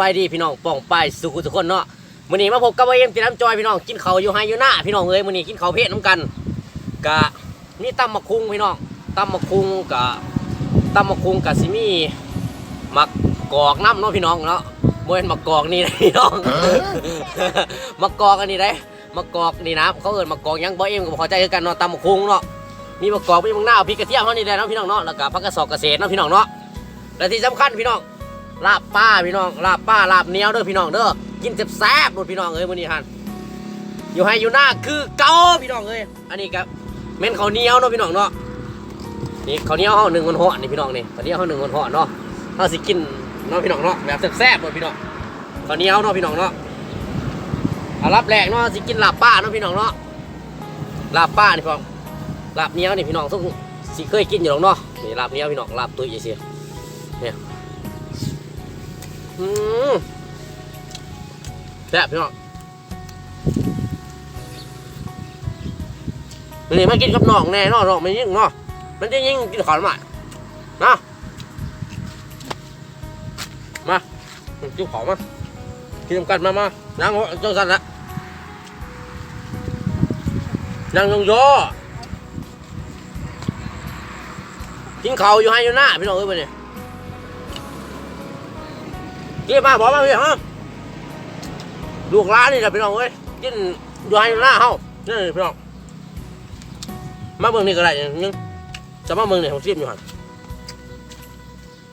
บายดีพี่น้องป้องไปสุขุทุกคนเนาะมื้อนี้มาพบกับเอ็มตีน้ำจอยพี่น้องกินข้าอยู่ไฮอยู่หน้าพี่น้องเอ้ยมื้อนี้กินข้าเพชรน้ำกันกะนี่ตำมะคุงพี่น้องตำมะคุงกะตำมะคุงกะสิมีมักกอกน้ำเนาะพี่น้องเนาะบ่เป็นมักกอกนี่นะพี่น้องมักกอกอันนี้ได้มักกอกนี่นะเขาเอิ้นมักกอกยังบ่เอ็มก็บ่เข้าใจกันเนาะตำมะคุงเนาะมีมักกอกมีมังนาวพริกกระเทียมเท่านี้แหละเนาะพี่น้องเนาะแล้วก็ผักกระสอบเกษตรเนาะพี่น้องเนาะและที่สำคัญพี่น้อง ลาบป้าพี่น้องลาบป้าลาบเนี้ยวเด้อพี่น้องเด้อกินแซ่บๆหมดพี่น้องเอ้ยมื้อนี้ฮันอยู่ให้อยู่หน้าคือเก่าพี่น้องเอ้ยอันนี้ครับเม่นข้าวเหนียวเนาะพี่น้องเนาะนี่ข้าวเหนียวเฮาหนึ่งคนห่อนี่พี่น้องนี่ข้าวเหนียวเฮาหนึ่งคนห่อเนาะเฮาสิกินเนาะพี่น้องเนาะแบบแซ่บๆหมดพี่น้องข้าวเหนียวเนาะพี่น้องเนาะอารับแรกเนาะสิกินลาบป้าเนาะพี่น้องเนาะลาบป้านี่พี่น้องลาบเหนียวนี่พี่น้องทุกสิเคยกินอยู่หรอกเนาะนี่ลาบเหนียวพี่น้องลาบตุ้ยจังซี่เนี่ย อืมแซ่บพี่น้องวันนี้มากินกับน้องแน่นอนน้องไม่ยิ่งเนาะมันจะยิ่งกินขาวหน่อยนะมาจิ้มขาวมากินกันมามานั่งจ้าสันละนั่งยองยอกินข้าอยู่ให้อยู่หน้าพี่น้องเอ้ยวันนี้ เกี่ยมาบอกมาพี่ฮะลูกร้านนี่แหละพี่น้องเว้ยกินอยู่ให้หน้าเฮานี่พี่น้องมาเมืองนี่ก็ได้ย่างนึงจะมาเมืองนี่ของซีมอยู่หัน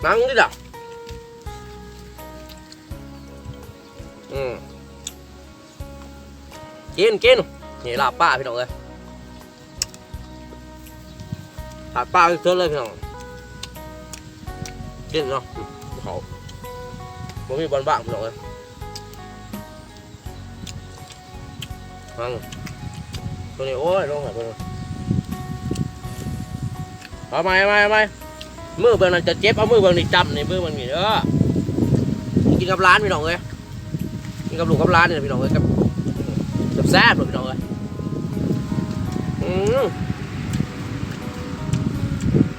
นั่งนี่ด่ะอืมกินกินนี่ลาป้าพี่น้องเอ้ยลาป้าเยอะเลยพี่น้องกินเนาะเขา ผมมีบอลบ้างพี่น้องเลยฟังตัวนี้โอ้ยลงหายไปเลยเอาไหมเอาไหมเอาไหมมือเบิ่งนั่นจะเจ็บเอามือเบิ่งนี่จำนี่มือมันนี่เด้อกินกับร้านพี่น้องเลยกินกับลูกกับร้านนี่พี่น้องเลยกับกับแซ่บเลยพี่น้องเลยอืม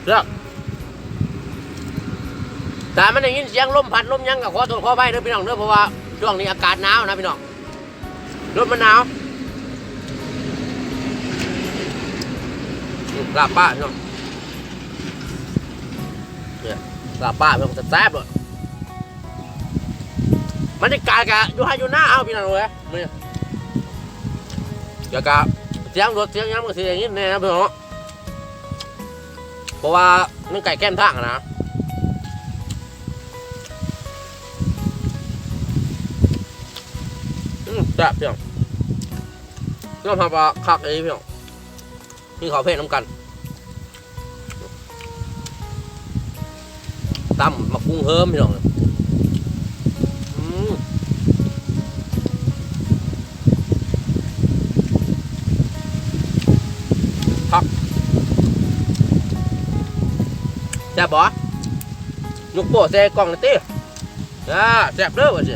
เลือก แต่มันได้ยินเสียงลมพัดลมยังกับขอโทษขอไปเด้อพี่น้องเด้อเพราะว่าช่วงนี้อากาศหนาวนะพี่น้องลมมันหนาวลาบป้าพี่น้องเนี่ยลาบป้าพี่น้องแซ่บเลยมันจะกาดกะอยู่ให้อยู่หน้าเอาพี่น้องเลยเนี่ยเดี๋ยวกะเสียงรถเสียงยังมันเสียงอย่างนี้แน่นะพี่น้องเพราะว่ามันไก่แก้มทางนะ อืมแซ่บพี่น้องน้ำผักปลาคักเอ้พี่น้องนี่ขอเพศน้ำกันตำมะกุ้งเฮิมพี่น้องคักแซ่บบ่ยกโป้ใส่กล่องหน่อยติอ่าแซ่บเด้อว่าสิ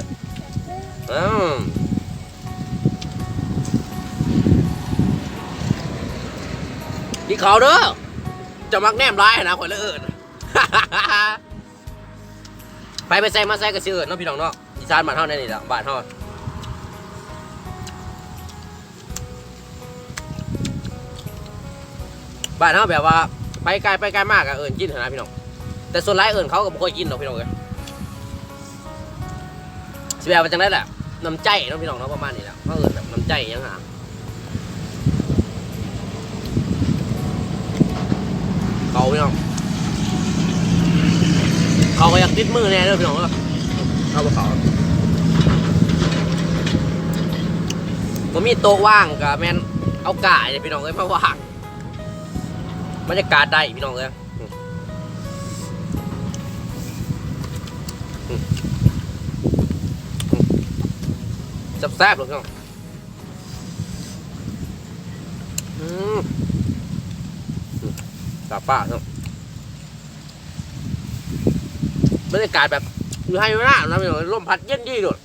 อืม เขาเด้อจะมักแนมร้ายนะคนละเอิญไปไปใส่มาใส่กับเสือเอิญเนาะพี่น้องเนาะอีสานบ้านเฮาแน่นี่แหละบ้านเฮาบ้านเฮาแบบว่า ไปไกลไปไกลมากอะเอิญกินเถอะนะพี่น้องแต่ส่วนหลายเอิญเขาก็บ่ค่อยกินหรอกพี่น้องเอ้ยสิแบบว่าจังได้แหละน้ำใจเนาะพี่น้องเนาะประมาณนี้แหละก็เออแบบน้ำใจยังหา เขาพี่น้องเขาก็อยากติดมือแน่เลยพี่น้องเนาะเอาไปเขาผมมีโต๊ะว่างกับแมนเอาก่ายเนี่ยพี่น้องเอ้ยมาว่างบรรยากาศได้พี่น้องเอ้ยแซ่บๆเลยพี่น้องอืม ตาป้าเนาะบรรยากาศแบบอยู่ให้หน้านะพี่น้องลมพัดเย็นดีด้วย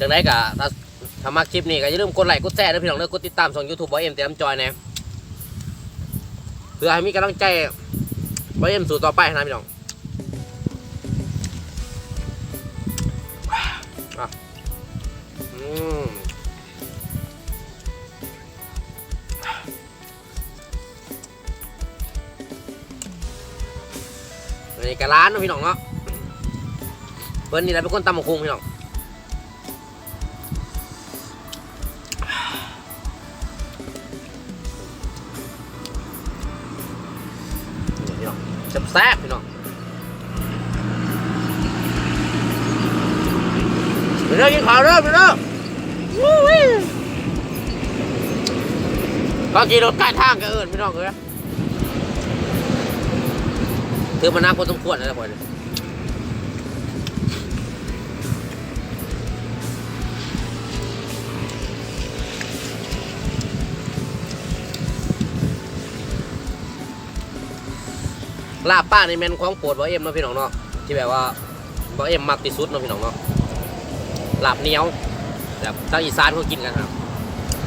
จังไดกะถ้าถ้ามาคลิปนี้ก็อย่าลืมกดไลค์กดแชร์ด้วยพี่น้องเด้อกดติดตามช่อง YouTube บอยเอ็มเต็มจอยนะเพื่อให้มีกำลังใจบอยเอ็มสูตรต่อไปนะพี่น้องอะอืม อันนี้กร้านเนาะพี่น้องเนาะเพิ่นนี่แหละเป็นคนตำหมกคุงพี่น้องพี่น้องแซ่บๆพี่น้องไปเด้อกินข้าวเด้อไปเด้อวู้วิก็ขี่รถใกล้ทางก็เอิญพี่น้องเอ้ย ถือมานักพอสมควรแล้วพ่อเนี่ยลาบป้าในแมนของโปรดบ่เอ็มเนาะพี่น้องเนาะที่แบบว่าบ่เอ็มมักที่สุดเนาะพี่น้องเนาะลาบเหนียวแบบทางอีสานเขากินกันครับ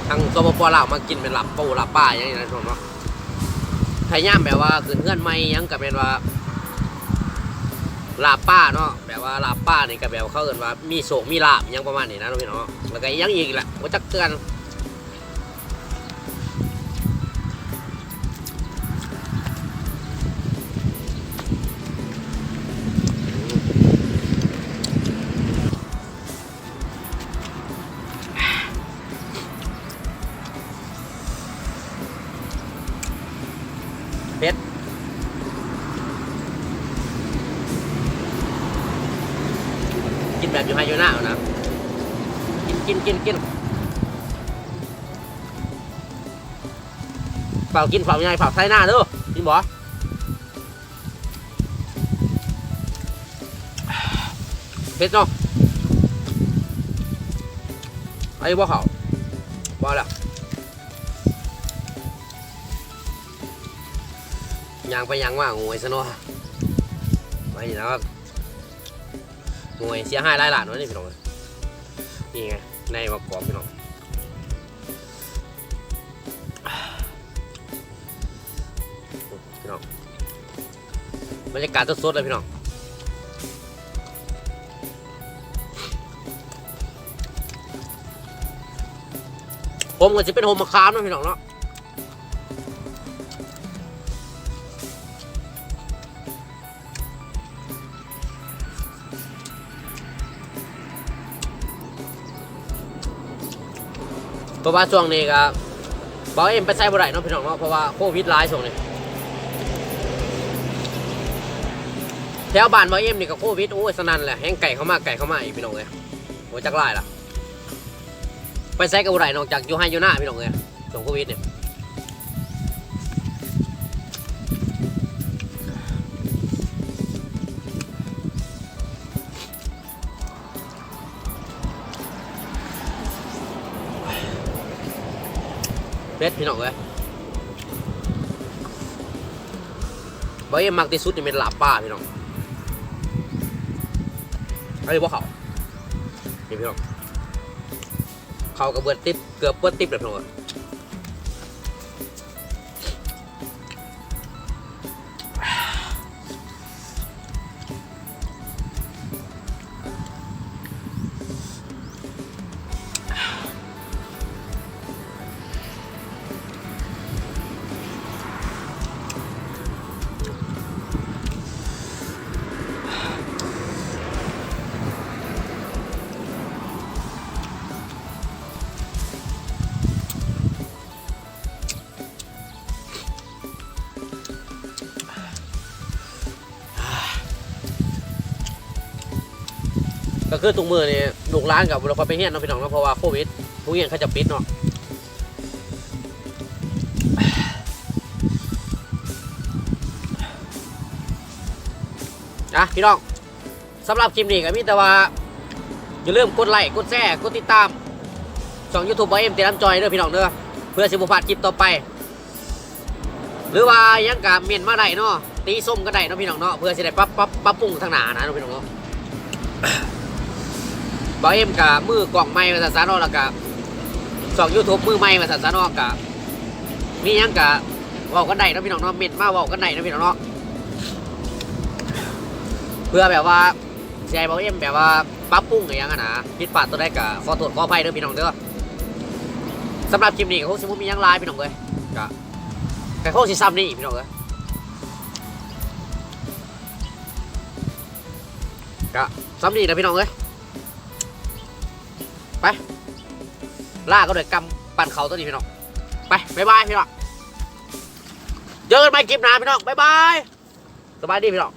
ทางสปปลาวมากินเป็นลาบปูลาบป้าอย่างนี้นะพี่น้องเนาะไทยย่ามแบบว่าขึ้นเพื่อนไม่ยังกับเป็นว่า ลาบป้าเนาะแบบว่าลาบป้านี่ก็แบบเขาเอินว่ามีโศกมีลาบยังประมาณนี้นะพี่น้องแล้วก็ยังอีกแหละว่าจักเตือน กินแบบอยู่ไฮยูน้าเอานะ กินกินกินกินเปล่ากินเปล่ายังไงเปล่าใส่หน้าเด้อกินบ่เผ็ดเนาะไอ้บ่เขาบ่แล้วยางไปยางมางวยซะเนาะไปนี่นะครับ งวยเสียหายหลายหลานวะนี่พี่น้องนี่ไงในมากรอบพี่น้องพี่น้องบรรยากาศสดๆเลยพี่น้องผมก็จะเป็นโฮมมะขามนะพี่น้องเนาะ เพราะว่าช่วงนี้ก็บอกเอ็มไปใช้บ่ได้เนาะพี่น้องเนาะเพราะว่าโควิดร้ายช่วงนี้แถวบ้านบอเอ็มนี่ก็โควิดโอ้ยสนั่นแหละแห้งไก่เข้ามาไก่เข้ามาอีกพี่น้องเลยโอ้ยจักรายล่ะ ไปใช้กับบ่ได้นอกจากอยู่ให้อยู่หน้าพี่น้องเลยช่วงโควิดเนี่ย เป็ดพี่น้องเลยบอเอ็มมักที่สุดนี่เป็นลาป้าพี่น้องไอ้พวกเขานี่พี่น้องเขากับเบิดติปเกือบเบิดติปเลยพี่น้อง คือทุกมือนี่ลูกร้านกับเราไปเฮียนเนาะพี่น้องเนาะเพราะว่าโควิดทุกอย่างเขาจะปิดเนาะอะพี่น้องสำหรับคลิปนี้ก็มีแต่ว่า อย่าลืมกดไลค์กดแชร์กดติดตามช่องยูทูบเอ็มตีน้ำจอยเด้อพี่น้องเด้อเพื่อสิบุพลาดคลิปต่อไป หรือว่ายังกับเมียนมาได้เนาะตีส้มก็ได้เนาะพี่น้องเนาะเพื่อสิได้ปรับปรับปรับปรุงทางหนานะเนาะพี่น้องเนาะ บอยเอ็มกับมือกล่องไม้มาสันสานอแล้วกับสองยูทูบมือไม้มาสันสานอกับมียังกับว่ากันได้นะพี่น้องเนาะเม็ดมาว่ากันได้นะพี่น้องเนาะเพื่อแบบว่าให้เบาเอ็มแบบว่าปรับปรุงอย่างนั้นนะผิดพลาดตัวใดก็ขอโทษขออภัยเด้อพี่น้องเด้อสำหรับคลิปนี้ก็คงสิบ่มียังหลายพี่น้องเอ้ยก็แค่คงสิซ้ำนี่พี่น้องเอ้ยก็ซ้ำนี่นะพี่น้องเอ้ย ไปล่าก็เลยกำปั่นเขาตัวนี้พี่น้องไปบ๊ายบายพี่น้องเจอกันใหม่คลิปหน้าพี่น้องบ๊ายบายสบายดีพี่น้อง